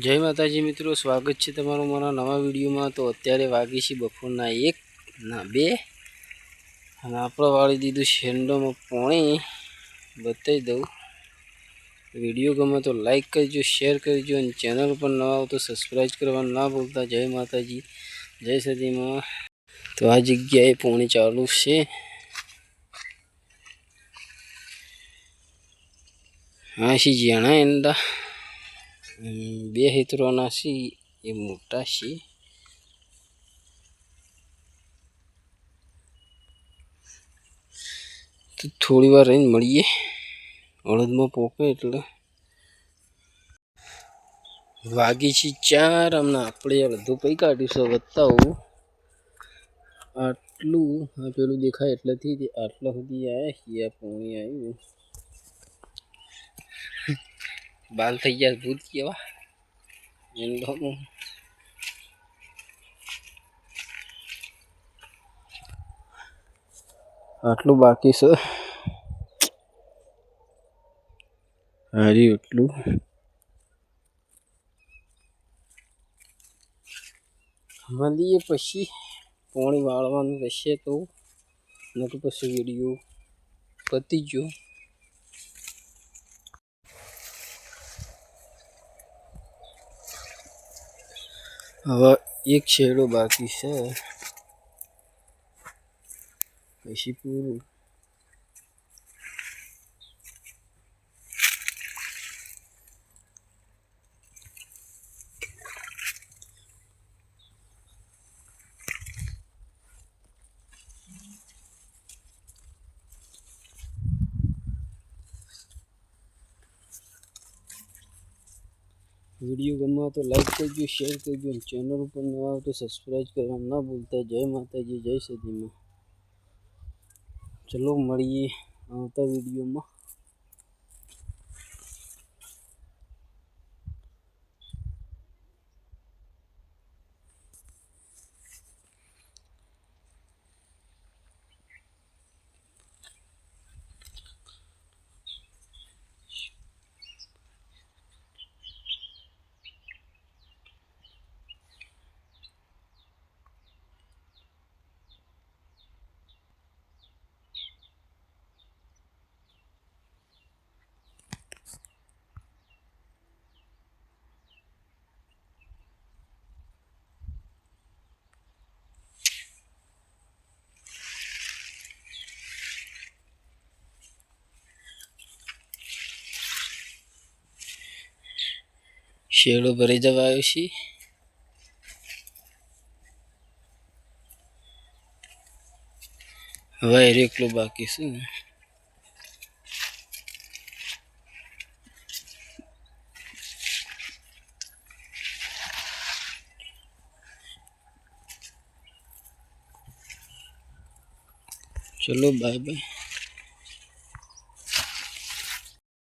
જય માતાજી મિત્રો, સ્વાગત છે તમારું મારા નવા વિડીયોમાં. તો અત્યારે વાગી છે બપોરના એક, ના, બે. અને આપણે વાળી દીધું શેન્ડોમાં પોણી. બતાવી દઉં. વીડિયો ગમે તો લાઈક કરજો, શેર કરજો, અને ચેનલ પર નવા હો તો સબસ્ક્રાઈબ કરવા ના ભૂલતા. જય માતાજી. જય સતીમાં. તો આ જગ્યાએ પોણી ચાલુ છે. હા છે જ્યાણા એંડા. બે હેતરોના છે એ મોટા છે તો થોડી વાર રહીને મળીએ અડદમાં પોકે એટલે વાગી છે ચાર હમણાં આપણે અડધું પૈ કાઢ્યું છે બતાવું આટલું પેલું દેખાય એટલેથી આટલા સુધી આવ્યા છીએ આ પોણી આવ્યું બાલ થઈ ગયા ભૂત કેવા એનું આટલું બાકી છે હારી એટલું મળીએ પછી પાણી વાળવાનું રહેશે તો નકર પછી વીડિયો પતી ગયો હવે એક શેડો બાકી છે. પછી પૂરું. વીડિયો ગમવા તો લાઈક કરજો શેર કરજો અને ચેનલ ઉપર નવા આવો તો સબસ્ક્રાઈબ કરવા ના ભૂલતા. જય માતાજી, જય સદીમાં ચલો મળીએ આવતા વિડીયોમાં. શેડો ભરી જવા આવ્યો છે વાયર એકલો બાકી ને ચલો બાય બાય